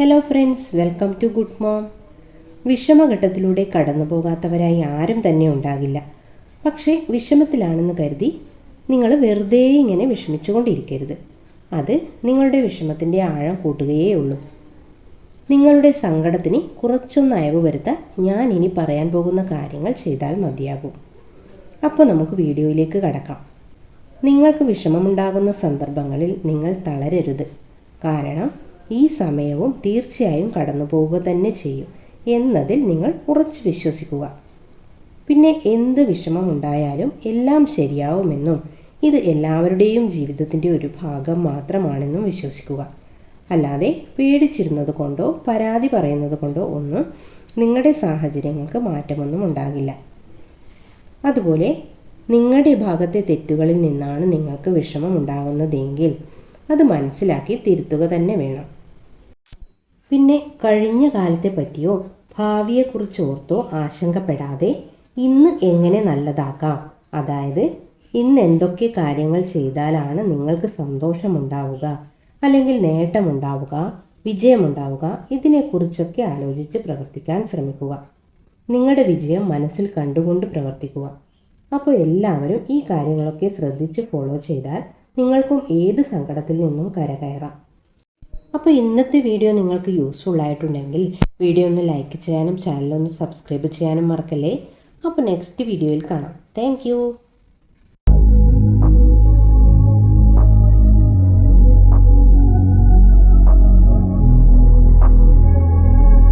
Hello friends welcome to good mom വിഷമഘട്ടത്തിലൂടെ കടന്നു പോകാത്തവരായി ആരും തന്നെ ഉണ്ടാകില്ല. പക്ഷേ വിഷമത്തിലാണെന്ന് കരുതി നിങ്ങൾ വെറുതെ ഇങ്ങനെ വിഷമിച്ചുകൊണ്ടിരിക്കരുത്. അത് നിങ്ങളുടെ വിഷമത്തിന്റെ ആഴം കൂട്ടുകയേ ഉള്ളൂ. നിങ്ങളുടെ സങ്കടത്തിന് കുറച്ചൊന്ന് അയവ് വരുത്താൻ ഞാൻ ഇനി പറയാൻ പോകുന്ന കാര്യങ്ങൾ ചെയ്താൽ മതിയാകും. അപ്പോൾ നമുക്ക് വീഡിയോയിലേക്ക് കടക്കാം. നിങ്ങൾക്ക് വിഷമമുണ്ടാകുന്ന സന്ദർഭങ്ങളിൽ നിങ്ങൾ തളരരുത്. കാരണം ഈ സമയവും തീർച്ചയായും കടന്നു പോവുക തന്നെ ചെയ്യും എന്നതിൽ നിങ്ങൾ ഉറച്ചു വിശ്വസിക്കുക. പിന്നെ എന്ത് വിഷമമുണ്ടായാലും എല്ലാം ശരിയാവുമെന്നും ഇത് എല്ലാവരുടെയും ജീവിതത്തിന്റെ ഒരു ഭാഗം മാത്രമാണെന്നും വിശ്വസിക്കുക. അല്ലാതെ പേടിച്ചിരുന്നത് കൊണ്ടോ പരാതി പറയുന്നത് കൊണ്ടോ ഒന്നും നിങ്ങളുടെ സാഹചര്യങ്ങൾക്ക് മാറ്റമൊന്നും ഉണ്ടാകില്ല. അതുപോലെ നിങ്ങളുടെ ഭാഗത്തെ തെറ്റുകളിൽ നിന്നാണ് നിങ്ങൾക്ക് വിഷമം ഉണ്ടാകുന്നതെങ്കിൽ അത് മനസ്സിലാക്കി തിരുത്തുക തന്നെ വേണം. പിന്നെ കഴിഞ്ഞ കാലത്തെ പറ്റിയോ ഭാവിയെക്കുറിച്ച് ഓർത്തോ ആശങ്കപ്പെടാതെ ഇന്ന് എങ്ങനെ നല്ലതാക്കാം? അതായത് ഇന്ന് എന്തൊക്കെ കാര്യങ്ങൾ ചെയ്താലാണ് നിങ്ങൾക്ക് സന്തോഷമുണ്ടാവുക? അല്ലെങ്കിൽ നേട്ടമുണ്ടാവുക വിജയമുണ്ടാവുക? ഇതിനെക്കുറിച്ചൊക്കെ ആലോചിച്ച് പ്രവർത്തിക്കാൻ ശ്രമിക്കുക. നിങ്ങളുടെ വിജയം മനസ്സിൽ കണ്ടുകൊണ്ട് പ്രവർത്തിക്കുക. അപ്പോൾ എല്ലാവരും ഈ കാര്യങ്ങളൊക്കെ ശ്രദ്ധിച്ച് ഫോളോ ചെയ്താൽ നിങ്ങൾക്കും ഏത് സങ്കടത്തിൽ നിന്നും കരകയറാം. അപ്പോൾ ഇന്നത്തെ വീഡിയോ നിങ്ങൾക്ക് യൂസ്ഫുൾ ആയിട്ടുണ്ടെങ്കിൽ വീഡിയോ ഒന്ന് ലൈക്ക് ചെയ്യാനും ചാനലൊന്ന് സബ്സ്ക്രൈബ് ചെയ്യാനും മറക്കല്ലേ? അപ്പോൾ നെക്സ്റ്റ് വീഡിയോയിൽ കാണാം. താങ്ക്